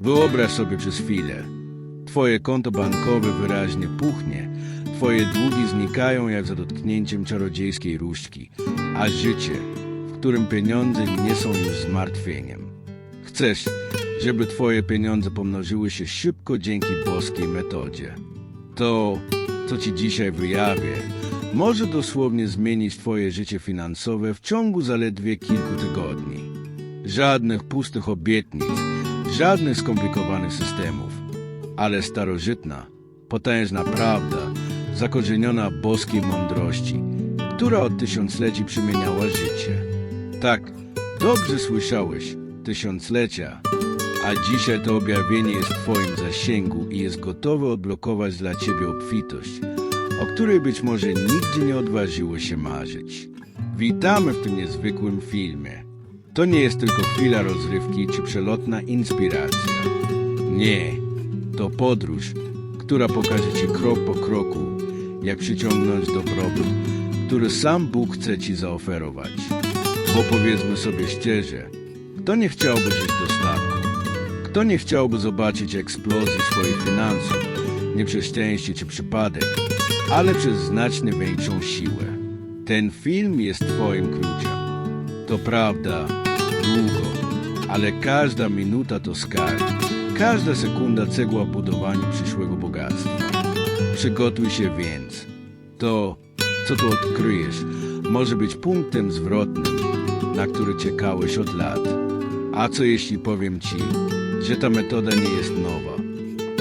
Wyobraź sobie przez chwilę. Twoje konto bankowe wyraźnie puchnie, twoje długi znikają jak za dotknięciem czarodziejskiej różdżki, a życie, w którym pieniądze nie są już zmartwieniem. Chcesz, żeby twoje pieniądze pomnożyły się szybko dzięki boskiej metodzie. To, co ci dzisiaj wyjawię, może dosłownie zmienić twoje życie finansowe w ciągu zaledwie kilku tygodni. Żadnych pustych obietnic, żadnych skomplikowanych systemów, ale starożytna, potężna prawda, zakorzeniona boskiej mądrości, która od tysiącleci przemieniała życie. Tak, dobrze słyszałeś, tysiąclecia, a dzisiaj to objawienie jest w Twoim zasięgu i jest gotowe odblokować dla Ciebie obfitość, o której być może nigdy nie odważyło się marzyć. Witamy w tym niezwykłym filmie. To nie jest tylko chwila rozrywki czy przelotna inspiracja. Nie, to podróż, która pokaże Ci krok po kroku, jak przyciągnąć dobrobyt, który sam Bóg chce Ci zaoferować. Bo powiedzmy sobie szczerze, kto nie chciałby żyć dostatku? Kto nie chciałby zobaczyć eksplozji swoich finansów, nie przez szczęście czy przypadek, ale przez znacznie większą siłę? Ten film jest Twoim kluczem. To prawda, długo, ale każda minuta to skarb. Każda sekunda cegła budowaniu przyszłego bogactwa. Przygotuj się więc. To, co tu odkryjesz, może być punktem zwrotnym, na który czekałeś od lat. A co jeśli powiem Ci, że ta metoda nie jest nowa?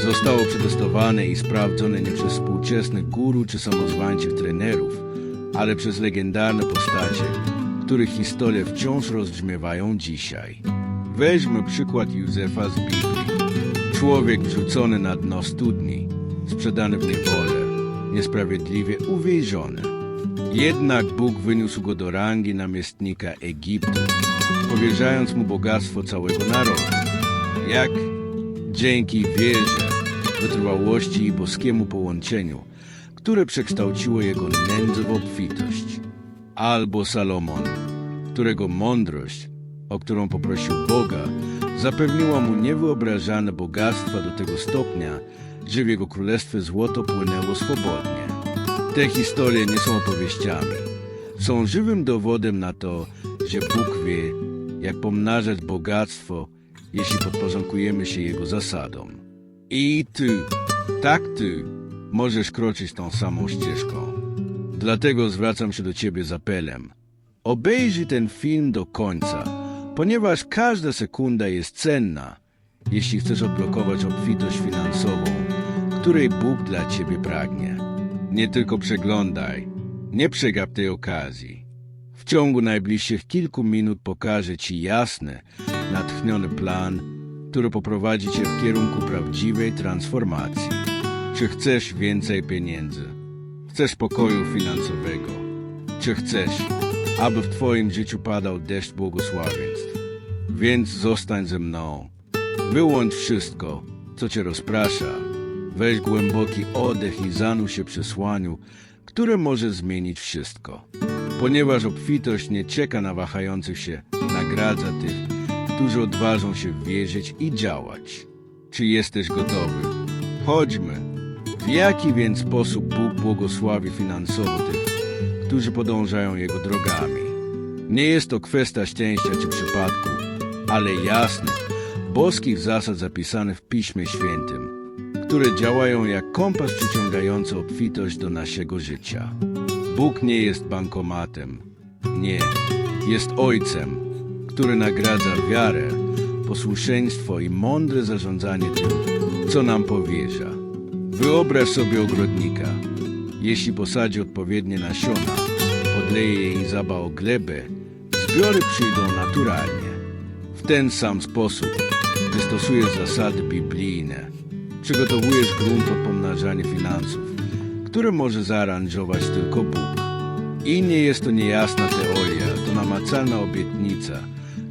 Zostało przetestowane i sprawdzone nie przez współczesnych guru czy samozwańczych trenerów, ale przez legendarne postacie, których historie wciąż rozbrzmiewają dzisiaj. Weźmy przykład Józefa z Biblii. Człowiek wrzucony na dno studni, sprzedany w niewolę, niesprawiedliwie uwięziony. Jednak Bóg wyniósł go do rangi namiestnika Egiptu, powierzając mu bogactwo całego narodu. Jak? Dzięki wierze, wytrwałości i boskiemu połączeniu, które przekształciło jego nędzę w obfitość. Albo Salomon, którego mądrość, o którą poprosił Boga, zapewniła mu niewyobrażane bogactwa do tego stopnia, że w jego królestwie złoto płynęło swobodnie. Te historie nie są opowieściami. Są żywym dowodem na to, że Bóg wie, jak pomnażać bogactwo, jeśli podporządkujemy się Jego zasadom. I ty, tak ty, możesz kroczyć tą samą ścieżką. Dlatego zwracam się do Ciebie z apelem. Obejrzyj ten film do końca, ponieważ każda sekunda jest cenna, jeśli chcesz odblokować obfitość finansową, której Bóg dla Ciebie pragnie. Nie tylko przeglądaj, nie przegap tej okazji. W ciągu najbliższych kilku minut pokażę Ci jasny, natchniony plan, który poprowadzi Cię w kierunku prawdziwej transformacji. Czy chcesz więcej pieniędzy? Chcesz pokoju finansowego? Czy chcesz, aby w Twoim życiu padał deszcz błogosławieństw? Więc zostań ze mną. Wyłącz wszystko, co Cię rozprasza. Weź głęboki oddech i zanurz się przesłaniu, które może zmienić wszystko. Ponieważ obfitość nie czeka na wahających się, nagradza tych, którzy odważą się wierzyć i działać. Czy jesteś gotowy? Chodźmy. W jaki więc sposób Bóg błogosławi finansowo tych, którzy podążają Jego drogami? Nie jest to kwestia szczęścia czy przypadku, ale jasnych, boskich zasad zapisanych w Piśmie Świętym, które działają jak kompas przyciągający obfitość do naszego życia. Bóg nie jest bankomatem. Nie, jest Ojcem, który nagradza wiarę, posłuszeństwo i mądre zarządzanie tym, co nam powierza. Wyobraź sobie ogrodnika. Jeśli posadzi odpowiednie nasiona, podleje je i zaba o glebę, zbiory przyjdą naturalnie. W ten sam sposób, gdy stosujesz zasady biblijne, przygotowujesz grunt pod pomnażanie finansów, które może zaaranżować tylko Bóg. I nie jest to niejasna teoria, to namacalna obietnica,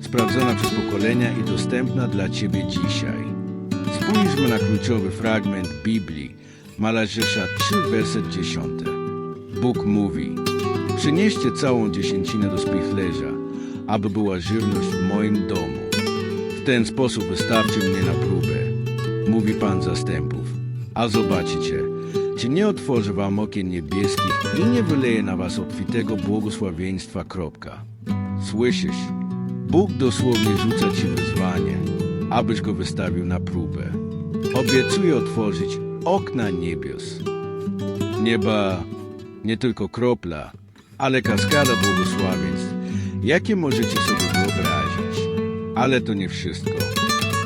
sprawdzona przez pokolenia i dostępna dla Ciebie dzisiaj. Spójrzmy na kluczowy fragment Biblii, Malarzesza 3, werset 10. Bóg mówi, przynieście całą dziesięcinę do spichlerza, aby była żywność w moim domu. W ten sposób wystarczy mnie na próbę mówi Pan zastępów. A zobaczycie, czy nie otworzy wam okien niebieskich i nie wyleje na was obfitego błogosławieństwa. Kropka. Słyszysz? Bóg dosłownie rzuca ci wyzwanie, abyś go wystawił na próbę. Obiecuje otworzyć okna niebios. Nieba nie tylko kropla, ale kaskada błogosławieństw, jakie możecie sobie wyobrazić. Ale to nie wszystko.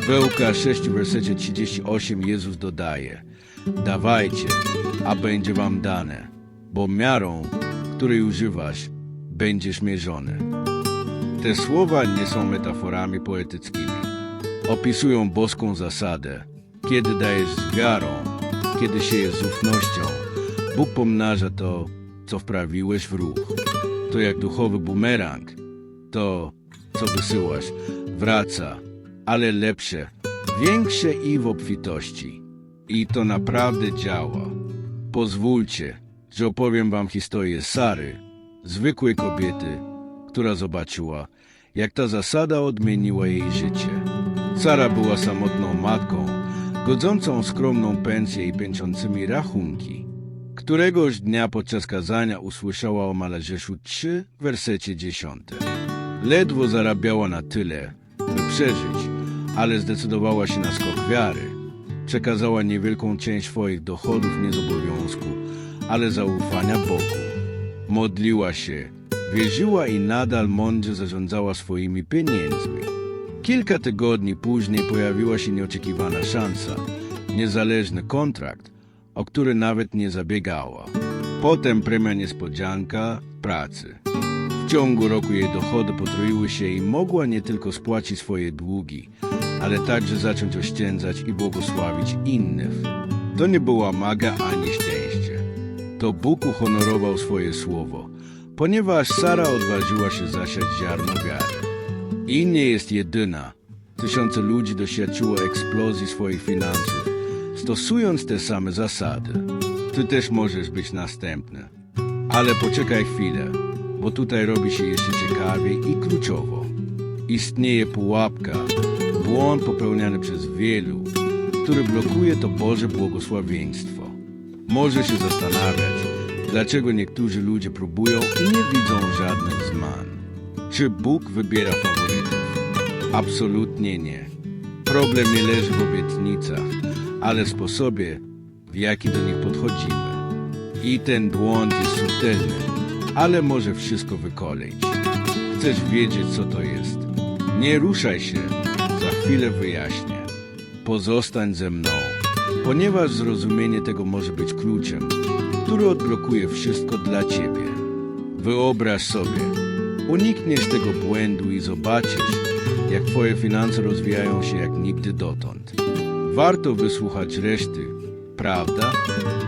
W Łuka 6, wersecie 38 Jezus dodaje Dawajcie, a będzie wam dane, bo miarą, której używasz, będziesz mierzony. Te słowa nie są metaforami poetyckimi. Opisują boską zasadę. Kiedy dajesz z wiarą, kiedy siejesz z ufnością, Bóg pomnaża to, co wprawiłeś w ruch. To jak duchowy bumerang. To, co wysyłasz, wraca, ale lepsze, większe i w obfitości. I to naprawdę działa. Pozwólcie, że opowiem wam historię Sary, zwykłej kobiety, która zobaczyła, jak ta zasada odmieniła jej życie. Sara była samotną matką, godzącą skromną pensję i pęczącymi rachunki. Któregoś dnia podczas kazania usłyszała o Malarzeszu 3, wersecie 10. Ledwo zarabiała na tyle, by przeżyć, ale zdecydowała się na skok wiary. Przekazała niewielką część swoich dochodów nie z obowiązku, ale zaufania Bogu. Modliła się, wierzyła i nadal mądrze zarządzała swoimi pieniędzmi. Kilka tygodni później pojawiła się nieoczekiwana szansa, niezależny kontrakt, o który nawet nie zabiegała. Potem premia niespodzianka pracy. W ciągu roku jej dochody potroiły się i mogła nie tylko spłacić swoje długi, ale także zacząć oszczędzać i błogosławić innych. To nie była maga ani szczęście. To Bóg uhonorował swoje słowo, ponieważ Sara odważyła się zasiać ziarno wiary. I nie jest jedyna. Tysiące ludzi doświadczyło eksplozji swoich finansów, stosując te same zasady. Ty też możesz być następny. Ale poczekaj chwilę, bo tutaj robi się jeszcze ciekawiej i kluczowo. Istnieje pułapka, błąd popełniany przez wielu, który blokuje to Boże błogosławieństwo. Może się zastanawiać, dlaczego niektórzy ludzie próbują i nie widzą żadnych zman. Czy Bóg wybiera faworytów? Absolutnie nie. Problem nie leży w obietnicach, ale w sposobie, w jaki do nich podchodzimy. I ten błąd jest subtelny, ale może wszystko wykoleić. Chcesz wiedzieć, co to jest? Nie ruszaj się, za chwilę wyjaśnię. Pozostań ze mną, ponieważ zrozumienie tego może być kluczem, który odblokuje wszystko dla ciebie. Wyobraź sobie, unikniesz tego błędu i zobaczysz, jak twoje finanse rozwijają się jak nigdy dotąd. Warto wysłuchać reszty, prawda?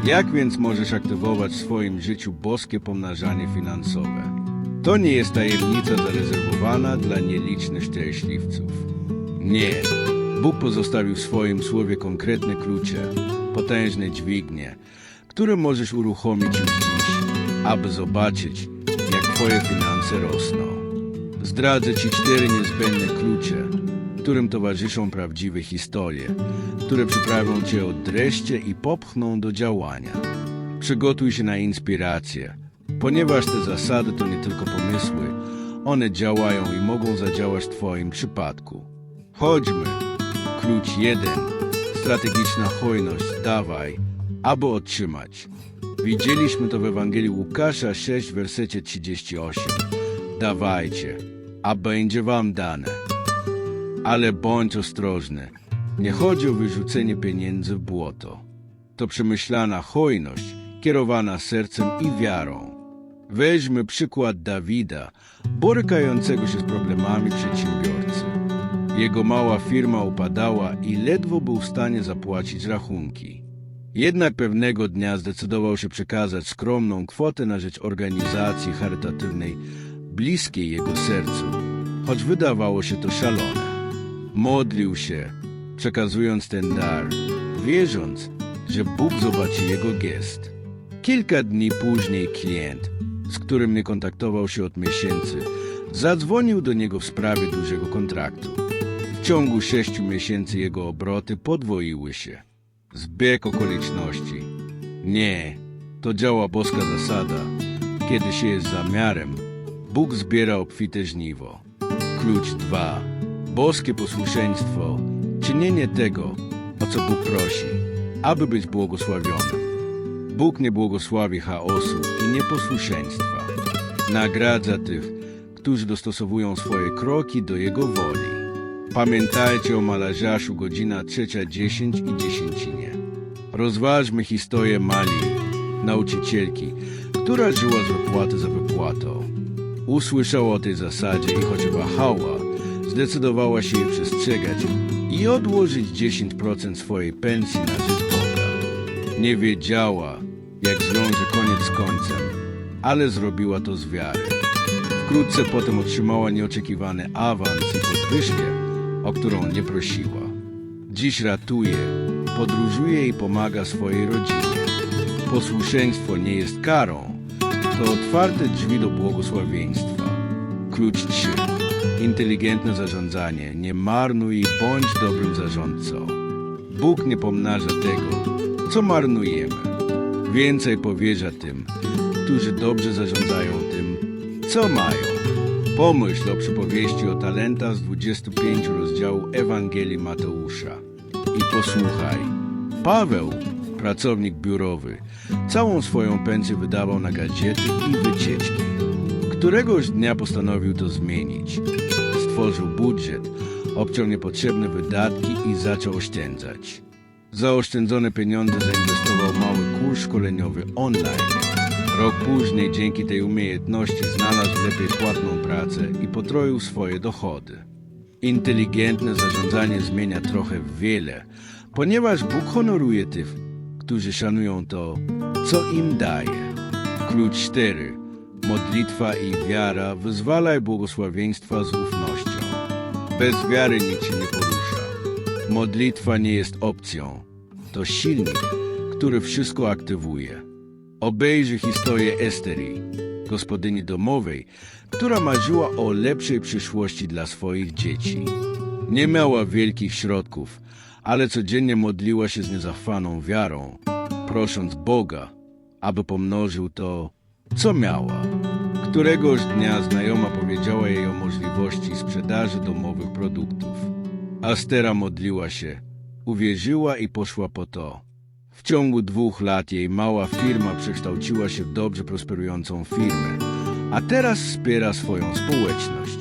Jak więc możesz aktywować w swoim życiu boskie pomnażanie finansowe? To nie jest tajemnica zarezerwowana dla nielicznych szczęśliwców. Nie. Bóg pozostawił w swoim słowie konkretne klucze, potężne dźwignie, które możesz uruchomić już dziś, aby zobaczyć, jak twoje finanse rosną. Zdradzę ci cztery niezbędne klucze, którym towarzyszą prawdziwe historie, które przyprawią cię od dreszcze i popchną do działania. Przygotuj się na inspirację, ponieważ te zasady to nie tylko pomysły, one działają i mogą zadziałać w Twoim przypadku. Chodźmy. Klucz jeden. Strategiczna hojność. Dawaj, aby otrzymać. Widzieliśmy to w Ewangelii Łukasza 6, wersecie 38. Dawajcie, a będzie wam dane. Ale bądź ostrożny. Nie chodzi o wyrzucenie pieniędzy w błoto. To przemyślana hojność, kierowana sercem i wiarą. Weźmy przykład Dawida, borykającego się z problemami przedsiębiorcy. Jego mała firma upadała i ledwo był w stanie zapłacić rachunki. Jednak pewnego dnia zdecydował się przekazać skromną kwotę na rzecz organizacji charytatywnej bliskiej jego sercu, choć wydawało się to szalone. Modlił się, przekazując ten dar, wierząc, że Bóg zobaczy jego gest. Kilka dni później klient, z którym nie kontaktował się od miesięcy, zadzwonił do niego w sprawie dużego kontraktu. W ciągu sześciu miesięcy jego obroty podwoiły się. Zbieg okoliczności. Nie, to działa boska zasada. Kiedy się jest zamiarem, Bóg zbiera obfite żniwo. Klucz 2. Boskie posłuszeństwo. Czynienie tego, o co Bóg prosi, aby być błogosławionym. Bóg nie błogosławi chaosu i nieposłuszeństwa. Nagradza tych, którzy dostosowują swoje kroki do Jego woli. Pamiętajcie o Malaziaszu godzina 3.10 i dziesięcinie. Rozważmy historię Mali, nauczycielki, która żyła z wypłaty za wypłatą. Usłyszała o tej zasadzie i choć wahała, zdecydowała się jej przestrzegać i odłożyć 10% swojej pensji na rzecz Boga. Nie wiedziała, jak zwiąże koniec z końcem, ale zrobiła to z wiary. Wkrótce potem otrzymała nieoczekiwany awans i podwyżkę, o którą nie prosiła. Dziś ratuje, podróżuje i pomaga swojej rodzinie. Posłuszeństwo nie jest karą, to otwarte drzwi do błogosławieństwa. Klucz 3. Inteligentne zarządzanie. Nie marnuj i bądź dobrym zarządcą. Bóg nie pomnaża tego, co marnujemy. Więcej powierza tym, którzy dobrze zarządzają tym, co mają. Pomyśl o przypowieści o talentach z 25 rozdziału Ewangelii Mateusza i posłuchaj. Paweł, pracownik biurowy, całą swoją pensję wydawał na gadżety i wycieczki. Któregoś dnia postanowił to zmienić. Stworzył budżet, obciął niepotrzebne wydatki i zaczął oszczędzać. Zaoszczędzone pieniądze zainwestował w mały kurs szkoleniowy online. Rok później dzięki tej umiejętności znalazł lepiej płatną pracę i potroił swoje dochody. Inteligentne zarządzanie zmienia trochę wiele, ponieważ Bóg honoruje tych, którzy szanują to, co im daje. Klucz 4. Modlitwa i wiara wyzwalaj błogosławieństwa z ufnością. Bez wiary nic się nie porusza. Modlitwa nie jest opcją. To silnik, który wszystko aktywuje. Obejrzyj historię Esterii, gospodyni domowej, która marzyła o lepszej przyszłości dla swoich dzieci. Nie miała wielkich środków, ale codziennie modliła się z niezachwaną wiarą, prosząc Boga, aby pomnożył to, co miała. Któregoś dnia znajoma powiedziała jej o możliwości sprzedaży domowych produktów. Astera modliła się, uwierzyła i poszła po to. W ciągu dwóch lat jej mała firma przekształciła się w dobrze prosperującą firmę, a teraz wspiera swoją społeczność.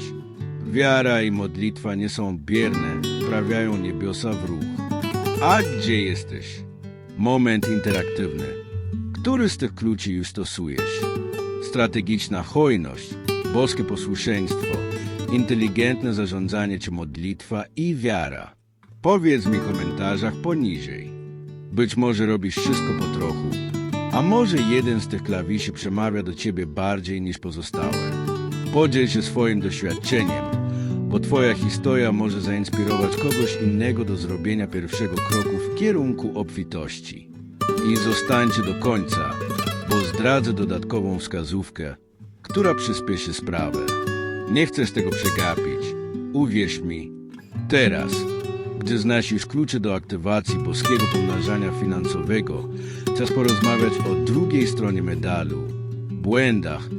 Wiara i modlitwa nie są bierne, wprawiają niebiosa w ruch. A gdzie jesteś? Moment interaktywny. Który z tych kluczy już stosujesz? Strategiczna hojność, boskie posłuszeństwo, inteligentne zarządzanie czy modlitwa i wiara. Powiedz mi w komentarzach poniżej. Być może robisz wszystko po trochu, a może jeden z tych klawiszy przemawia do ciebie bardziej niż pozostałe. Podziel się swoim doświadczeniem, bo twoja historia może zainspirować kogoś innego do zrobienia pierwszego kroku w kierunku obfitości. I zostańcie do końca, bo zdradzę dodatkową wskazówkę, która przyspieszy sprawę. Nie chcesz tego przegapić. Uwierz mi. Teraz, gdy znasz już klucze do aktywacji boskiego pomnażania finansowego, czas porozmawiać o drugiej stronie medalu błędach,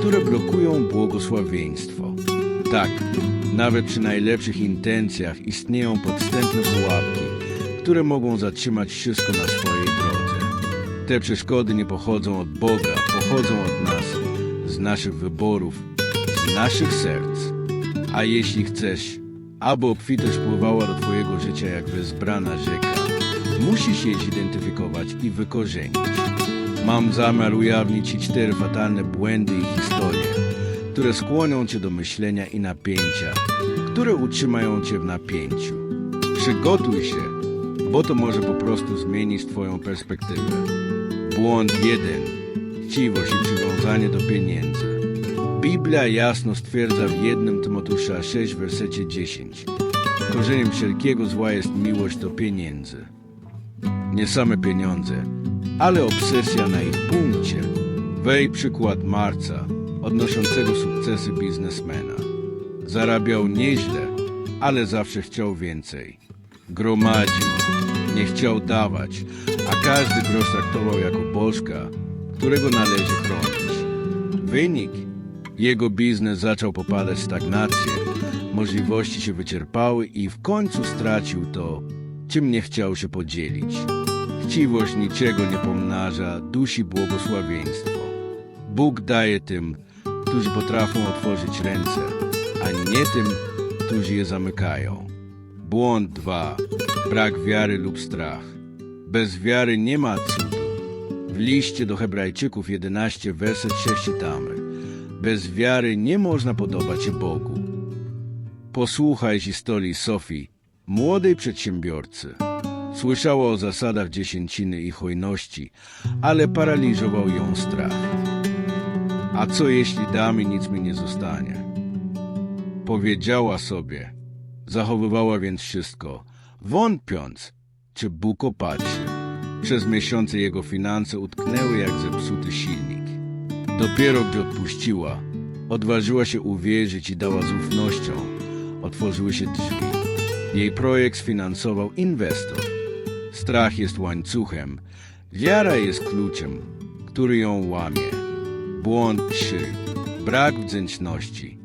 które blokują błogosławieństwo. Tak, nawet przy najlepszych intencjach istnieją podstępne pułapki, które mogą zatrzymać wszystko na swojej drodze. Te przeszkody nie pochodzą od Boga, pochodzą od nas, z naszych wyborów, z naszych serc. A jeśli chcesz, aby obfitość pływała do Twojego życia jak wezbrana rzeka, musisz jej zidentyfikować i wykorzenić. Mam zamiar ujawnić Ci cztery fatalne błędy i historie, które skłonią Cię do myślenia i napięcia, które utrzymają Cię w napięciu. Przygotuj się, bo to może po prostu zmienić Twoją perspektywę. Błąd jeden. Chciwość i przywiązanie do pieniędzy. Biblia jasno stwierdza w jednym Tymoteusza 6, wersecie 10. Korzeniem wszelkiego zła jest miłość do pieniędzy. Nie same pieniądze, ale obsesja na ich punkcie. Wej przykład Marca, odnoszącego sukcesy biznesmena. Zarabiał nieźle, ale zawsze chciał więcej. Gromadził, nie chciał dawać, a każdy grosz traktował jako bożka, którego należy chronić. Wynik? Jego biznes zaczął popadać w stagnację, możliwości się wyczerpały i w końcu stracił to, czym nie chciał się podzielić. Chciwość niczego nie pomnaża, dusi błogosławieństwo. Bóg daje tym, którzy potrafią otworzyć ręce, a nie tym, którzy je zamykają. Błąd 2. Brak wiary lub strach. Bez wiary nie ma cudu. W liście do Hebrajczyków 11, werset 6 czytamy. Bez wiary nie można podobać się Bogu. Posłuchaj historii Sofii, młodej przedsiębiorcy. Słyszała o zasadach dziesięciny i hojności, ale paraliżował ją strach. A co jeśli dam i nic mi nie zostanie? Powiedziała sobie, zachowywała więc wszystko, wątpiąc, czy Bóg opatrzy. Przez miesiące jego finanse utknęły jak zepsuty silnik. Dopiero gdy odpuściła, odważyła się uwierzyć i dała z ufnością, otworzyły się drzwi. Jej projekt sfinansował inwestor. Strach jest łańcuchem, wiara jest kluczem, który ją łamie. Błąd 3. Brak wdzięczności.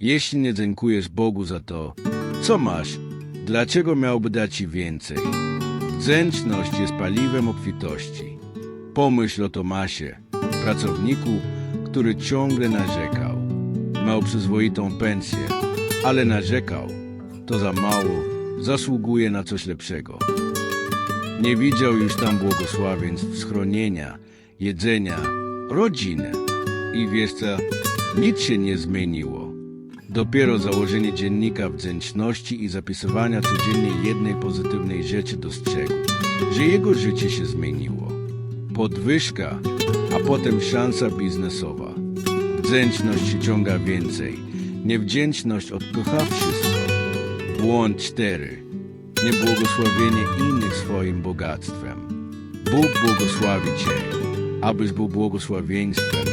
Jeśli nie dziękujesz Bogu za to, co masz, dlaczego miałby dać ci więcej? Wdzięczność jest paliwem obfitości. Pomyśl o Tomasie, pracowniku, który ciągle narzekał. Miał przyzwoitą pensję, ale narzekał. To za mało, zasługuje na coś lepszego. Nie widział już tam błogosławieństw schronienia, jedzenia, rodziny. I wiesz co, nic się nie zmieniło. Dopiero założenie dziennika wdzięczności i zapisywania codziennie jednej pozytywnej rzeczy dostrzegł, że jego życie się zmieniło. Podwyżka, a potem szansa biznesowa. Wdzięczność przyciąga więcej, niewdzięczność odpycha wszystko. Błąd 4. Niebłogosławienie innych swoim bogactwem. Bóg błogosławi Cię, abyś był błogosławieństwem,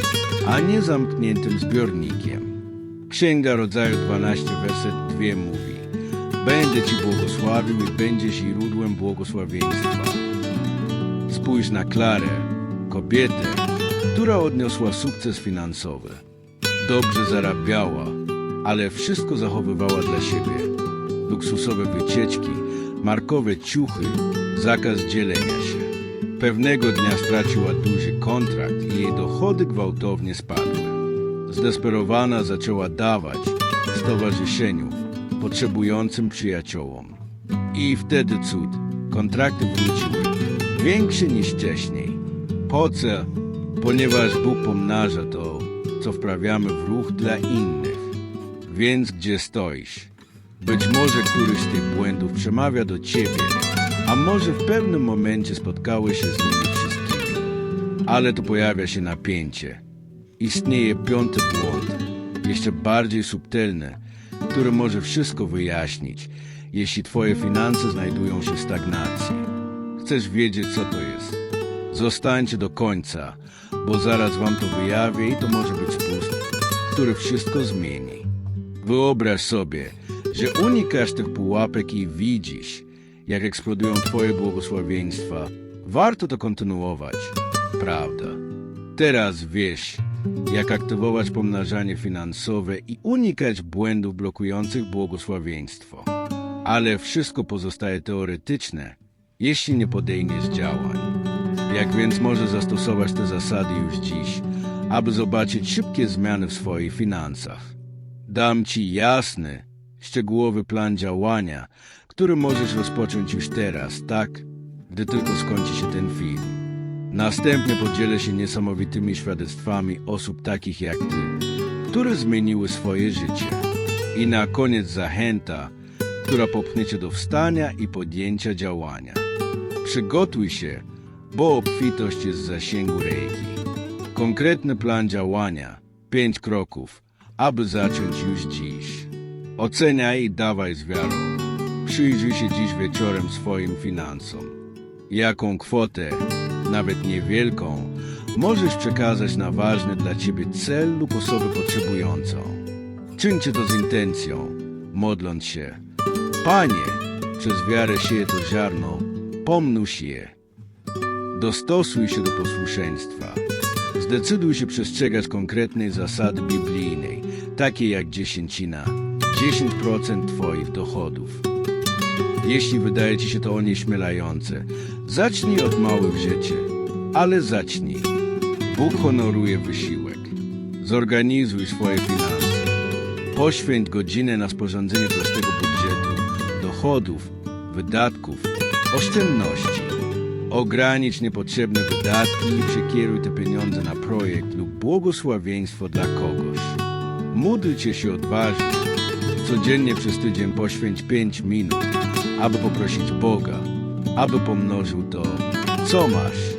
a nie zamkniętym zbiornikiem. Księga Rodzaju 12, werset 2 mówi Będę Ci błogosławił i będziesz źródłem błogosławieństwa. Spójrz na Klarę, kobietę, która odniosła sukces finansowy. Dobrze zarabiała, ale wszystko zachowywała dla siebie. Luksusowe wycieczki, markowe ciuchy, zakaz dzielenia się. Pewnego dnia straciła duży kontrakt i jej dochody gwałtownie spadły. Zdesperowana zaczęła dawać stowarzyszeniu potrzebującym przyjaciołom. I wtedy cud. Kontrakty wróciły. Większe niż wcześniej. Po co? Ponieważ Bóg pomnaża to, co wprawiamy w ruch dla innych. Więc gdzie stoisz? Być może któryś z tych błędów przemawia do ciebie, a może w pewnym momencie spotkałeś się z nimi wszystkimi. Ale tu pojawia się napięcie. Istnieje piąty błąd, jeszcze bardziej subtelny, który może wszystko wyjaśnić, jeśli twoje finanse znajdują się w stagnacji. Chcesz wiedzieć, co to jest? Zostańcie do końca, bo zaraz wam to wyjawię i to może być spust, który wszystko zmieni. Wyobraź sobie, że unikasz tych pułapek i widzisz, jak eksplodują twoje błogosławieństwa. Warto to kontynuować. Prawda. Teraz wiesz, jak aktywować pomnażanie finansowe i unikać błędów blokujących błogosławieństwo. Ale wszystko pozostaje teoretyczne, jeśli nie podejmiesz działań. Jak więc możesz zastosować te zasady już dziś, aby zobaczyć szybkie zmiany w swoich finansach? Dam Ci jasny, szczegółowy plan działania, który możesz rozpocząć już teraz, tak, gdy tylko skończy się ten film. Następnie podzielę się niesamowitymi świadectwami osób takich jak Ty, które zmieniły swoje życie. I na koniec zachęta, która popchnie Cię do wstania i podjęcia działania. Przygotuj się, bo obfitość jest w zasięgu ręki. Konkretny plan działania, pięć kroków, aby zacząć już dziś. Oceniaj i dawaj z wiarą. Przyjrzyj się dziś wieczorem swoim finansom. Jaką kwotę, nawet niewielką, możesz przekazać na ważny dla Ciebie cel lub osobę potrzebującą. Czyńcie to z intencją, modląc się, Panie, przez wiarę sieje to ziarno, pomnóż je. Dostosuj się do posłuszeństwa. Zdecyduj się przestrzegać konkretnej zasady biblijnej, takiej jak dziesięcina, 10% Twoich dochodów. Jeśli wydaje Ci się to onieśmielające, zacznij od małych rzeczy, ale zacznij. Bóg honoruje wysiłek. Zorganizuj swoje finanse. Poświęć godzinę na sporządzenie prostego budżetu, dochodów, wydatków, oszczędności. Ogranicz niepotrzebne wydatki i przekieruj te pieniądze na projekt lub błogosławieństwo dla kogoś. Módlcie się odważnie. Codziennie przez tydzień poświęć 5 minut, aby poprosić Boga, aby pomnożył to, co masz.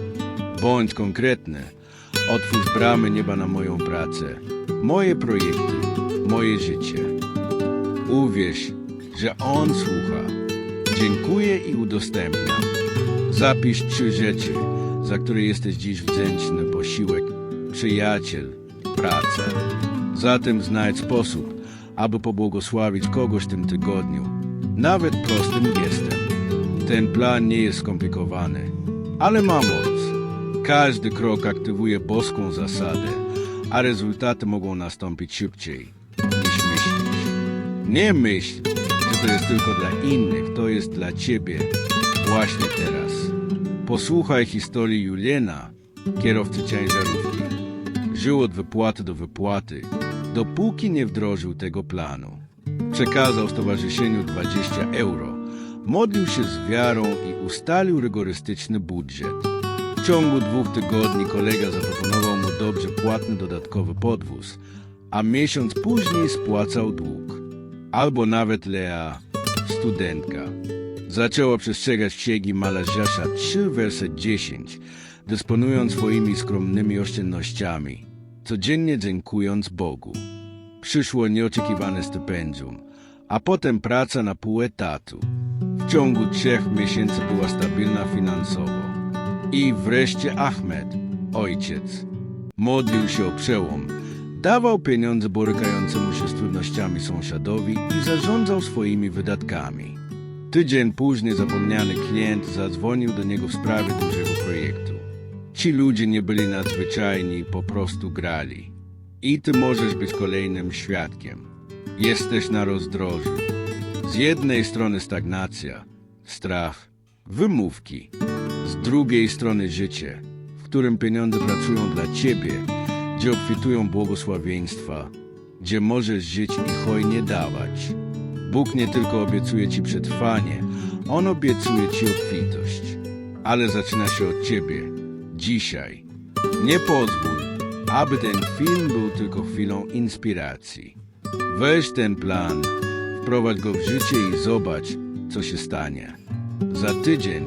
Bądź konkretny. Otwórz bramy nieba na moją pracę, moje projekty, moje życie. Uwierz, że On słucha. Dziękuję i udostępniam. Zapisz trzy rzeczy, za które jesteś dziś wdzięczny. Posiłek, przyjaciel, praca. Zatem znajdź sposób, aby pobłogosławić kogoś w tym tygodniu. Nawet prostym gestem. Ten plan nie jest skomplikowany, ale ma moc. Każdy krok aktywuje boską zasadę, a rezultaty mogą nastąpić szybciej niż myślisz. Nie myśl, że to jest tylko dla innych, to jest dla ciebie właśnie teraz. Posłuchaj historii Juliena, kierowcy ciężarówki. Żył od wypłaty do wypłaty, dopóki nie wdrożył tego planu. Przekazał stowarzyszeniu 20 euro, modlił się z wiarą i ustalił rygorystyczny budżet. W ciągu dwóch tygodni kolega zaproponował mu dobrze płatny dodatkowy podwóz, a miesiąc później spłacał dług. Albo nawet Lea, studentka. Zaczęła przestrzegać księgi Malachiasza 3, werset 10, dysponując swoimi skromnymi oszczędnościami, codziennie dziękując Bogu. Przyszło nieoczekiwane stypendium, a potem praca na pół etatu. W ciągu trzech miesięcy była stabilna finansowo. I wreszcie Ahmed, ojciec. Modlił się o przełom, dawał pieniądze borykającemu się z trudnościami sąsiadowi i zarządzał swoimi wydatkami. Tydzień później zapomniany klient zadzwonił do niego w sprawie dużego projektu. Ci ludzie nie byli nadzwyczajni, po prostu grali. I ty możesz być kolejnym świadkiem. Jesteś na rozdrożu. Z jednej strony stagnacja, strach, wymówki. Z drugiej strony życie, w którym pieniądze pracują dla ciebie, gdzie obfitują błogosławieństwa, gdzie możesz żyć i hojnie dawać. Bóg nie tylko obiecuje ci przetrwanie, On obiecuje ci obfitość. Ale zaczyna się od ciebie, dzisiaj. Nie pozwól, aby ten film był tylko chwilą inspiracji. Weź ten plan, wprowadź go w życie i zobacz, co się stanie. Za tydzień,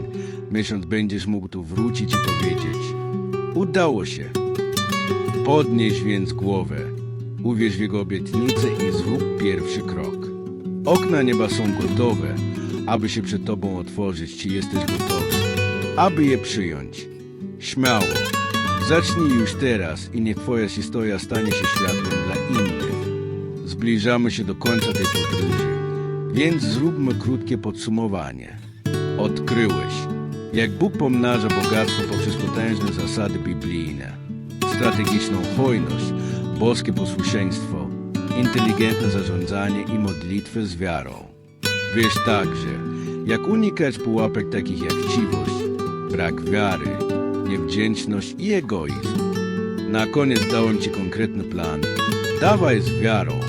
miesiąc będziesz mógł tu wrócić i powiedzieć: Udało się. Podnieś więc głowę, uwierz w jego obietnicę i zrób pierwszy krok. Okna nieba są gotowe, aby się przed tobą otworzyć, czy jesteś gotowy, aby je przyjąć. Śmiało. Zacznij już teraz i niech twoja historia stanie się światłem dla innych. Zbliżamy się do końca tej podróży, więc zróbmy krótkie podsumowanie. Odkryłeś, jak Bóg pomnaża bogactwo poprzez potężne zasady biblijne, strategiczną hojność, boskie posłuszeństwo, inteligentne zarządzanie i modlitwę z wiarą. Wiesz także, jak unikać pułapek takich jak chciwość, brak wiary, niewdzięczność i egoizm. Na koniec dałem Ci konkretny plan. Dawaj z wiarą,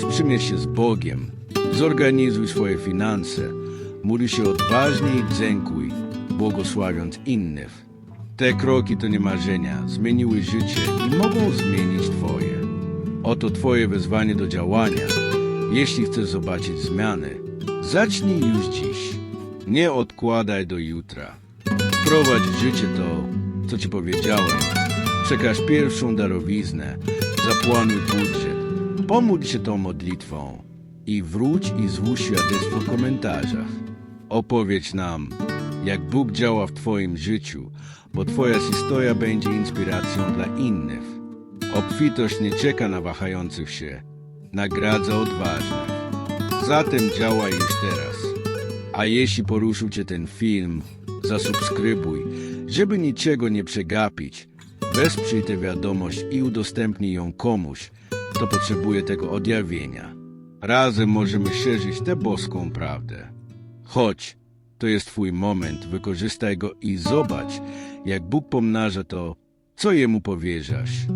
sprzymierz się z Bogiem, zorganizuj swoje finanse, módl się odważnie i dziękuj, błogosławiąc innych. Te kroki to nie marzenia, zmieniły życie i mogą zmienić Twoje. Oto Twoje wezwanie do działania. Jeśli chcesz zobaczyć zmiany, zacznij już dziś. Nie odkładaj do jutra. Wprowadź w życie to, co Ci powiedziałem. Przekaż pierwszą darowiznę, zaplanuj budżet, pomódl się tą modlitwą i wróć i złóż świadectwo w komentarzach. Opowiedz nam, jak Bóg działa w Twoim życiu, bo Twoja historia będzie inspiracją dla innych. Obfitość nie czeka na wahających się, nagradza odważnych. Zatem działaj już teraz. A jeśli poruszył Cię ten film, zasubskrybuj, żeby niczego nie przegapić. Wesprzyj tę wiadomość i udostępnij ją komuś, kto potrzebuje tego odjawienia. Razem możemy szerzyć tę boską prawdę. Chodź, to jest Twój moment, wykorzystaj go i zobacz, jak Bóg pomnaża to, co Jemu powierzasz.